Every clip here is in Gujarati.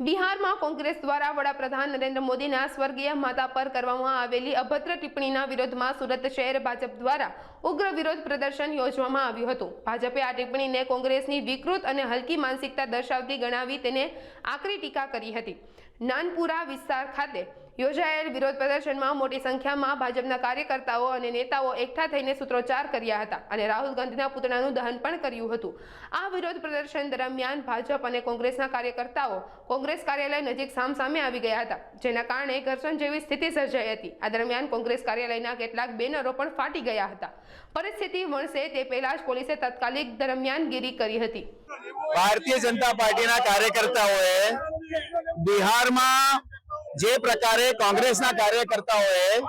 બિહારમાં કોંગ્રેસ દ્વારા વડાપ્રધાન નરેન્દ્ર મોદીના સ્વર્ગીય માતા પર કરવામાં આવેલી અભદ્ર ટિપ્પણીના વિરોધમાં સુરત શહેર ભાજપ દ્વારા ઉગ્ર વિરોધ પ્રદર્શન યોજવામાં આવ્યું હતું. ભાજપે આ ટિપ્પણીને કોંગ્રેસની વિકૃત અને હલકી માનસિકતા દર્શાવતી ગણાવી તેને આકરી ટીકા કરી હતી. નાનપુરા વિસ્તાર ખાતે યોજાયેલ વિરોધ પ્રદર્શનમાં મોટી સંખ્યામાં ભાજપના કાર્યકર્તાઓ અને નેતાઓ એકઠા થઈને સૂત્રોચ્ચાર કર્યા હતા અને રાહુલ ગાંધીના પુતળાનું દહન પણ કર્યું હતું. આ વિરોધ પ્રદર્શન દરમિયાન ભાજપ અને કોંગ્રેસના કાર્યકર્તાઓ કોંગ્રેસ કાર્યાલય નજીક સામસામે આવી ગયા હતા, જેના કારણે ઘર્ષણ જેવી સ્થિતિ સર્જાઈ હતી. આ દરમિયાન કોંગ્રેસ કાર્યાલયના કેટલાક બેનરો પણ ફાટી ગયા હતા. પરિસ્થિતિ વણસે તે પહેલા જ પોલીસે તાત્કાલિક દરમિયાનગીરી કરી હતી. ભારતીય જનતા પાર્ટીના કાર્યકર્તાઓએ બિહારમાં જે પ્રકારે કોંગ્રેસના કાર્યકર્તાઓએ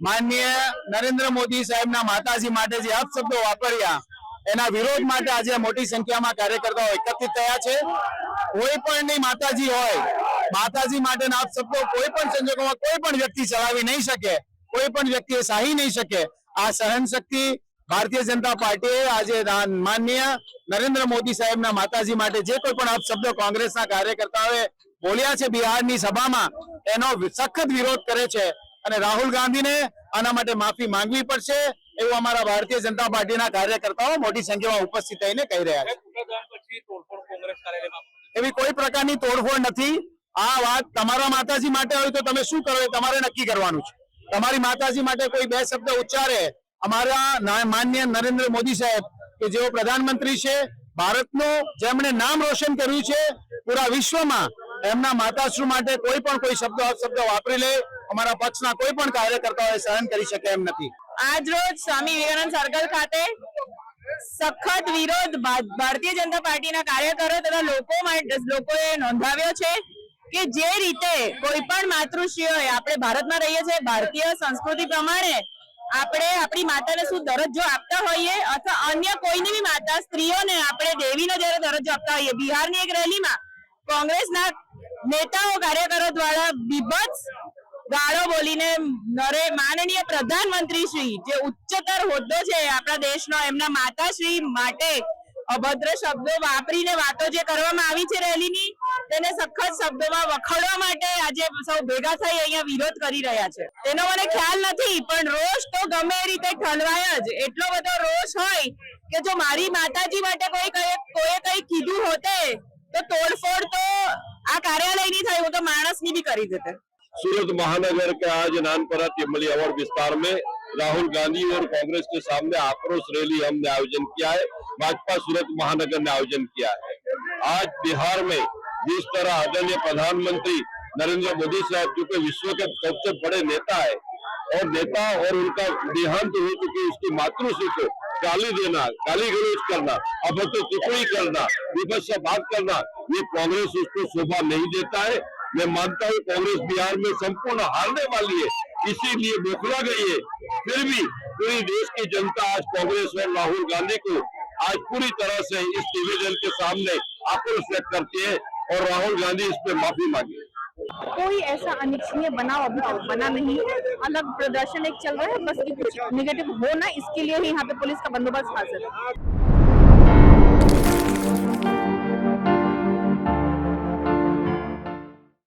માનનીય નરેન્દ્ર મોદી સાહેબના માતાજી માટે જે અપશબ્દો વાપર્યા, એના વિરોધ માટે આજે મોટી સંખ્યામાં કાર્યકર્તાઓ એકત્રિત થયા છે. કોઈ પણની માતાજી હોય, માતાજી માટેના અપશબ્દો કોઈ પણ સંજોગોમાં કોઈ પણ વ્યક્તિ ચલાવી નહીં શકે, કોઈ પણ વ્યક્તિએ સાહી નહીં શકે. આ સહનશક્તિ ભારતીય જનતા પાર્ટીએ આજે માનનીય નરેન્દ્ર મોદી સાહેબના માતાજી માટે જે કોઈ પણ અપશબ્દો કોંગ્રેસના કાર્યકર્તાઓએ બોલ્યા છે બિહારની સભામાં. એનો સખત વિરોધ કરે છે. અને રાહુલ ગાંધીને આના માટે માફી માંગવી પડશે એવું અમારા ભારતીય જનતા પાર્ટીના કાર્યકર્તાઓ મોટી સંખ્યામાં ઉપસ્થિત થઈને કહી રહ્યા છે. એવી કોઈ પ્રકારની તોડફોડ નથી. આ વાત તમારા માતાજી માટે હોય તો તમે શું કરો એ તમારે નક્કી કરવાનું છે. તમારી માતાજી માટે કોઈ બે શબ્દ ઉચ્ચારે. અમારા માન્ય નરેન્દ્ર મોદી સાહેબ, કે જેઓ પ્રધાનમંત્રી છે, ભારતનું જેમણે નામ રોશન કર્યું છે, પૂરા વિશ્વમાં એમના માતાશ્રુ માટે કોઈ પણ કોઈ શબ્દ અપશબ્દ વાપરી લે. અમારા પક્ષના કોઈ પણ કાર્યકર્તાઓ સહન કરી શકે એમ નથી. આજ રોજ સ્વામી વિવેકાનંદ સર્કલ ખાતે સખત વિરોધ ભારતીય જનતા પાર્ટીના કાર્યકરો તથા લોકો લોકોએ નોંધાવ્યો છે કે જે રીતે કોઈ પણ માતૃશ્રીઓએ આપણે ભારતમાં રહીએ છીએ, ભારતીય સંસ્કૃતિ પ્રમાણે આપણે આપણી માતાને શું દરજ્જો આપતા હોઈએ અથવા અન્ય કોઈની બી માતા સ્ત્રીઓને આપણે દેવીનો જયારે દરજ્જો આપતા હોઈએ. બિહારની એક રેલીમાં કોંગ્રેસના નેતાઓ, કાર્યકરો દ્વારા બીભત્સ ગાળો બોલીને નરે માનનીય પ્રધાનમંત્રી શ્રી જે ઉચ્ચતર હોદ્દો છે આપણા દેશનો, એમના માતાશ્રી માટે અભદ્ર શબ્દો વાપરીને વાતો જે કરવામાં આવી છે રેલીની, તેને સખત શબ્દોમાં વખોડવા માટે આજે સૌ ભેગા થઈ અહીંયા વિરોધ કરી રહ્યા છે. તેનો મને ખ્યાલ નથી, પણ રોષ તો ગમે એ રીતે ઠલવાય જ. એટલો બધો રોષ હોય કે જો મારી માતાજી માટે કોઈ કઈ- કઈ કીધું હોતે, તો તોડફોડ તો આ કાર્યાલયની થઈ હું તો માણસની બી કરી દેતે सूरत महानगर के आज नानपरा तिमली अवार्ड विस्तार में राहुल गांधी और कांग्रेस के सामने आक्रोश रैली हमने आयोजन किया है भाजपा सूरत महानगर ने आयोजन किया है आज बिहार में जिस तरह आदरणीय प्रधानमंत्री नरेंद्र मोदी साहब जो कि विश्व के सबसे बड़े नेता है और नेता और उनका देहांत हो चुकी उसकी मातृश्री को गाली देना, गाली गलौज करना, अभद्र टिप्पणी करना, विपक्ष से बात करना, ये कांग्रेस उसको शोभा नहीं देता है। मैं मानता हूँ कांग्रेस बिहार में संपूर्ण हारने वाली है, इसीलिए बोखला गई है। फिर भी पूरी देश की जनता आज कांग्रेस और राहुल गांधी को आज पूरी तरह से इस निवेदन के सामने आक्रोश व्यक्त करती है और राहुल गांधी इस पर माफ़ी मांगे। कोई ऐसा अनिच्छनीय बनाव अभी तक बना नहीं है अलग प्रदर्शन एक चल रहा है बस कि कुछ निगेटिव हो ना इसके लिए ही यहाँ पे पुलिस का बंदोबस्त हाजिर है